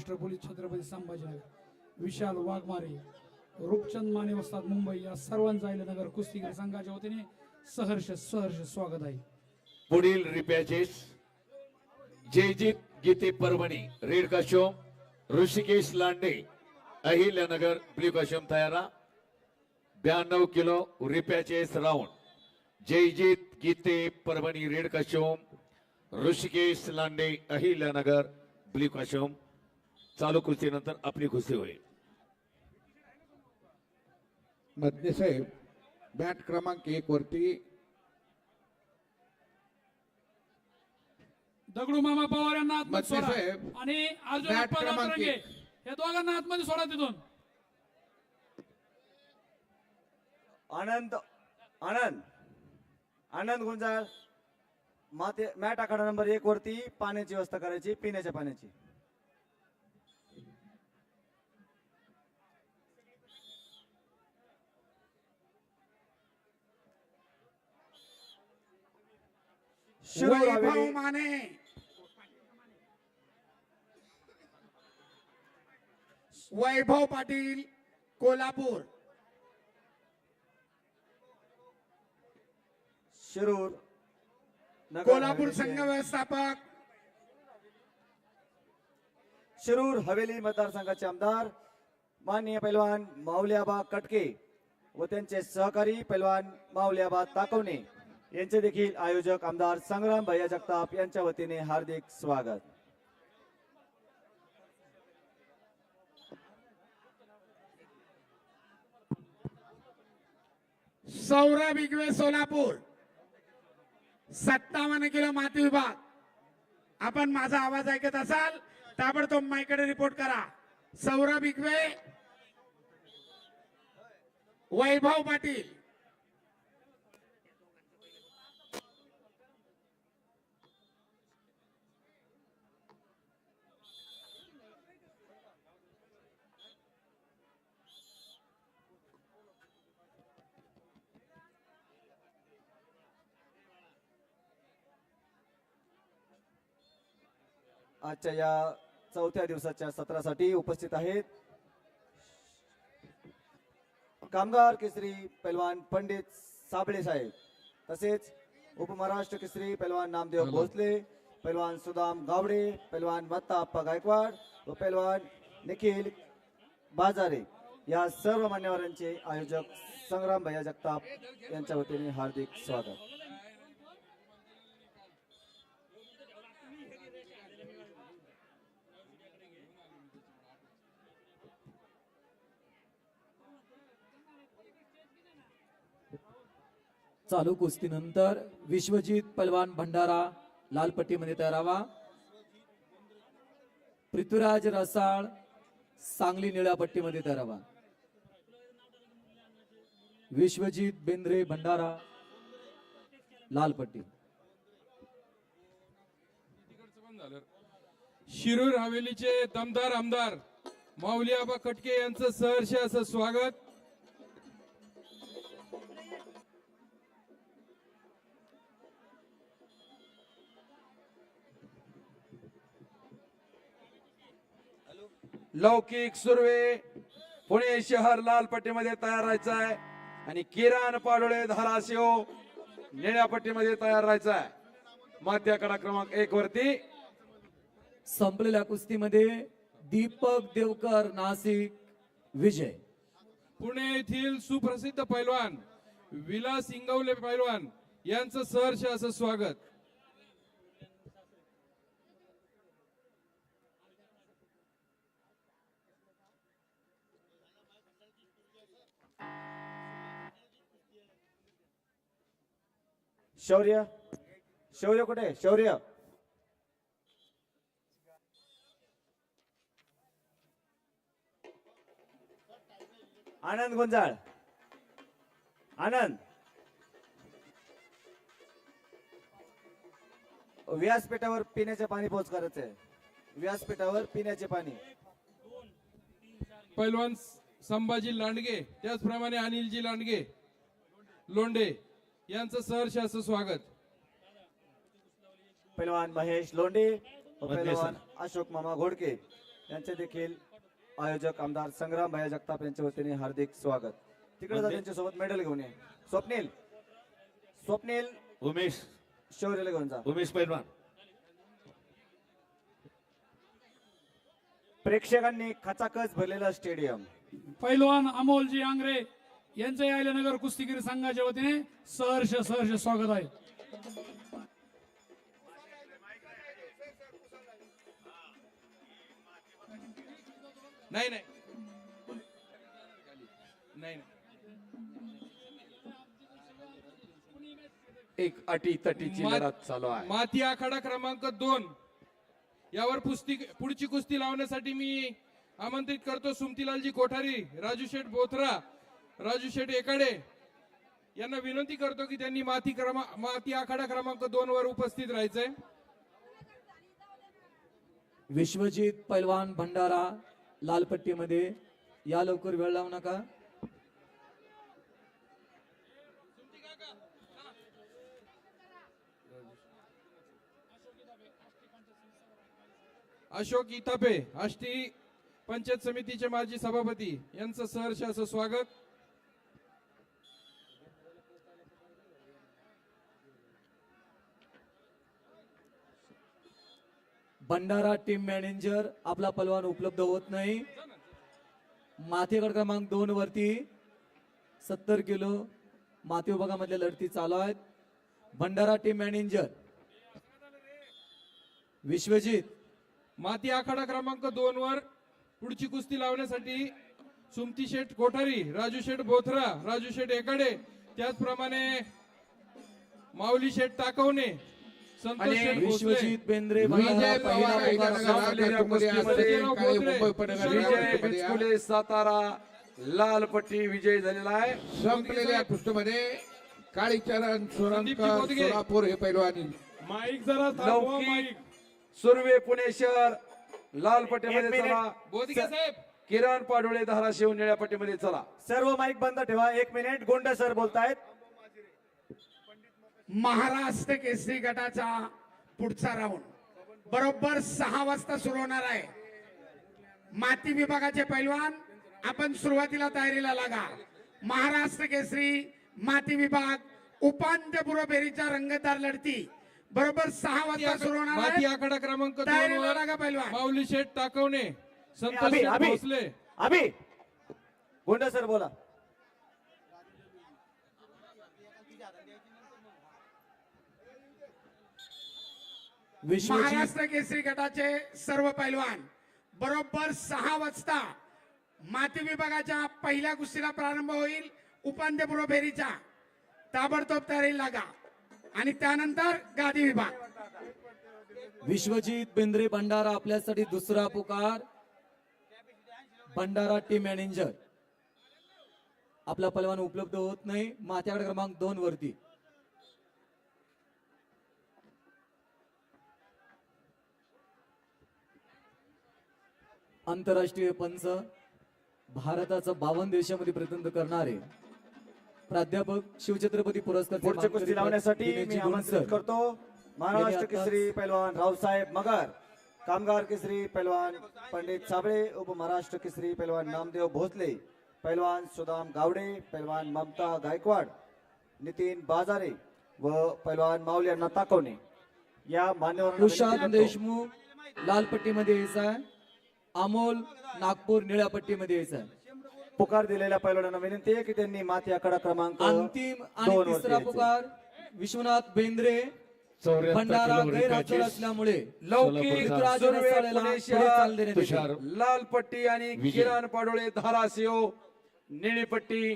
Maharashtra police Chhatrapati Sambhajinagar Vishal Waghmare Rupchand Mane वस्ताद मुंबई या सर्वांचा नगर कुस्तीगीर संघाच्या वतीने सहर्ष सहर्ष स्वागत आहे. पुढील रिपॅचेस जयजित गीते परभणी रेड काशोम ऋषिकेश लांडे अहिल्यानगर ब्ल्यू काशोम तयारा ब्याण्णव kilo repechage round. Jayjit Gite Parbhani red काशोम Rishikesh Lande Ahilyanagar blue काशोम चालू कुस्तीनंतर आपली कुस्ती होईल. मधने साहेब बॅट क्रमांक एक वरती. दगडू मामा पवार यांना आतमध्ये सोडा. साहेब, आणि अर्जुन अप्पा क्रमांक एक. या दोघांना आतमध्ये सोडा तिथून. आनंद आनंद आनंद गुंजाळ. माते मॅट आखाडा नंबर एक वरती पाण्याची व्यवस्था करायची पिण्याच्या पाण्याची. वैभव माने। वैभव पाटील कोल्हापूर। शिरूर कोल्हापूर संघ व्यवस्थापक। शिरूर हवेली मतदारसंघाचे आमदार माननीय पैलवान माऊलीआबा कटके व त्यांचे सहकारी पैलवान माऊलीआबा ताकवणे. यांचे देखील आयोजक आमदार संग्राम भैया जगताप यांच्या वतीने हार्दिक स्वागत. सौरभ इगवे सोलापूर. सत्तावन्न किलो माती विभाग. आपण माझा आवाज ऐकत असाल ताबडतोब माईकडे रिपोर्ट करा. सौरभ इगवे वैभव पाटील. आजच्या या चौथ्या दिवसाच्या सत्रासाठी उपस्थित आहेत. कामगार केसरी पैलवान पंडित साबळे साहेब तसेच उपमहाराष्ट्र केसरी पैलवान नामदेव भोसले पैलवान सुदाम गावडे पैलवान मत्ता अप्पा गायकवाड व पैलवान निखिल बाजारे या सर्व मान्यवरांचे आयोजक संग्राम भैया जगताप यांच्या वतीने हार्दिक स्वागत. चालू कुस्तीनंतर विश्वजित पलवान भंडारा लालपट्टीमध्ये तयार व्हा पृथ्वीराज रसाळ सांगली निळ्या पट्टीमध्ये तयार व्हा विश्वजित बेंद्रे भंडारा लालपट्टी. शिरूर हवेलीचे दमदार आमदार माऊली आबा खटके यांचं सहर्ष असं स्वागत. लौकिक सुर्वे पुणे शहर लाल पट्टीमध्ये तयार राहायचं आहे आणि किरण पाडोळे धाराशिव निळ्या पट्टीमध्ये तयार राहायचं आहे मध्य कडा क्रमांक एक वरती. संपलेल्या कुस्तीमध्ये दीपक देवकर नाशिक विजय. पुणे येथील सुप्रसिद्ध पैलवान विलास इंगवले पैलवान यांचं सहर्ष असं स्वागत. शौर्य? शौर्य कुठे? शौर्य. आनंद गुंजाळ. आनंद. व्यासपीठावर पिण्याचे पाणी पोच करत आहे. व्यासपीठावर पिण्याचे पाणी. पैलवान संभाजी लांडगे त्याचप्रमाणे अनिलजी लांडगे लोंढे. यांचं सहर्ष असं स्वागत. पैलवान महेश लोंढे व पैलवान अशोक मामा घोडके यांचे देखील आयोजक आमदार संग्राम भाई जगताप यांच्या वतीने हार्दिक स्वागत. तिकडे जा त्यांच्यासोबत मेडल घेऊन ये. स्वप्नील. स्वप्नील उमेश. शौर्यला घेऊन जा. उमेश पैलवान. प्रेक्षकांनी खचाखच भरलेलं स्टेडियम. पैलवान अमोलजी आंग्रे यांचं यायला नगर कुस्तीगीर संघाच्या वतीने सहर्ष सहर्ष स्वागत आहे. नाही नाही. एक अटी तटीची लढत चालू आहे. माती आखाडा क्रमांक दोन. यावर पुस्ती पुढची कुस्ती लावण्यासाठी मी आमंत्रित करतो सुमतीलालजी कोठारी राजू शेठ बोथरा राजू शेठ एकाडे यांना विनंती करतो की त्यांनी माती क्रमा माती आखाडा क्रमांक दोन वर उपस्थित राहायचंय. विश्वजित पैलवान भंडारा लालपट्टीमध्ये या लवकर वेळ लावू नका. अशोक इथापे आष्टी पंचायत समितीचे माजी सभापती यांचं सहर्ष असं स्वागत. भंडारा टीम मॅनेजर आपला पलवान उपलब्ध होत नाही. माथेगड क्रमांक दोन वरती सत्तर किलो माती विभागामधल्या लढती चालू आहेत. भंडारा टीम मॅनेजर विश्वजित माती आखाडा क्रमांक दोन वर पुढची कुस्ती लावण्यासाठी सुमती शेठ कोठारी राजू शेठ बोथरा राजू शेठ एकाडे त्याचप्रमाणे माऊली शेठ टाकवणे विश्वजित बेंद्रे विजय सातारा लाल पट्टी विजय झालेला आहे. संपलेल्या कुस्तीमध्ये काळीचरण. सोलापूर हे पैलवानी माईक जरा लौकिक सुर्वे पुणे शहर लाल पट्टीमध्ये चला. किरण पाडोळे धाराशिव निळ्या पट्टीमध्ये चला. सर्व माईक बंद ठेवा एक मिनिट. गोंड सर बोलतायत. महाराष्ट्र केसरी गटाचा पुढचा राऊंड बरोबर सहा वाजता सुरू होणार आहे. माती विभागाचे पैलवान आपण सुरुवातीला तयारीला लागा. महाराष्ट्र केसरी माती विभाग उपांत्यपूर्व फेरीच्या रंगतदार लढती. बरोबर सहा वाजता सुरू होणार माती आहे. आखाडा क्रमांक तयारीला लागा पैलवान. माऊली शेठ टाकवणे संतोष अभि. भोसले. गोंड सर बोला. महाराष्ट्र केसरी गटाचे सर्व पैलवान बरोबर सहा वाजता माती विभागाच्या पहिल्या कुस्तीला प्रारंभ होईल. उपांत्यपूर्व फेरीचा ताबडतोब तयारी लागा. आणि त्यानंतर गादी विभाग. विश्वजित बेंद्रे भंडारा आपल्यासाठी दुसरा पुकार. भंडारा टीम मॅनेजर आपला पलवान उपलब्ध होत नाही. माथ्याकडे क्रमांक दोन वरती. आंतरराष्ट्रीय पंच भारताचं बावन्न देशामध्ये प्रतिनिधित्व करणारे प्राध्यापक शिवछत्रपती पुरस्कार कुस्ती लावण्यासाठी मी आमंत्रित करतो. महाराष्ट्र यांनी केसरी पैलवान रावसाहेब मगर कामगार केसरी पैलवान पंडित साबळे उपमहाराष्ट्र केसरी पैलवान नामदेव भोसले पैलवान सुदाम गावडे पैलवान ममता गायकवाड नितीन बाजारे व पैलवान माऊली अण्णा ताकवणे. या मान्यवर देशमुख लाल पट्टीमध्ये यायचा आहे. अमोल नागपूर निळ्या पट्टीमध्ये यायचा आहे पुकार दिलेल्या पैलवानांना विनंती आहे की त्यांनी माती आकडा क्रमांक अंतिम आणि तिसरा यायचे. पुकार विश्वनाथ बेंद्रे चौऱ्याहत्तर भंडारा किलो गैरहजर रिपॅचेस. असल्यामुळे लौकिक सोलापूरचा सुर्वे सुर्वे पुणे पुणे शहर चाल शहर देण्यात येते. तुषार लाल पट्टी आणि विजय. किरण पाडोळे धाराशिव निळी पट्टी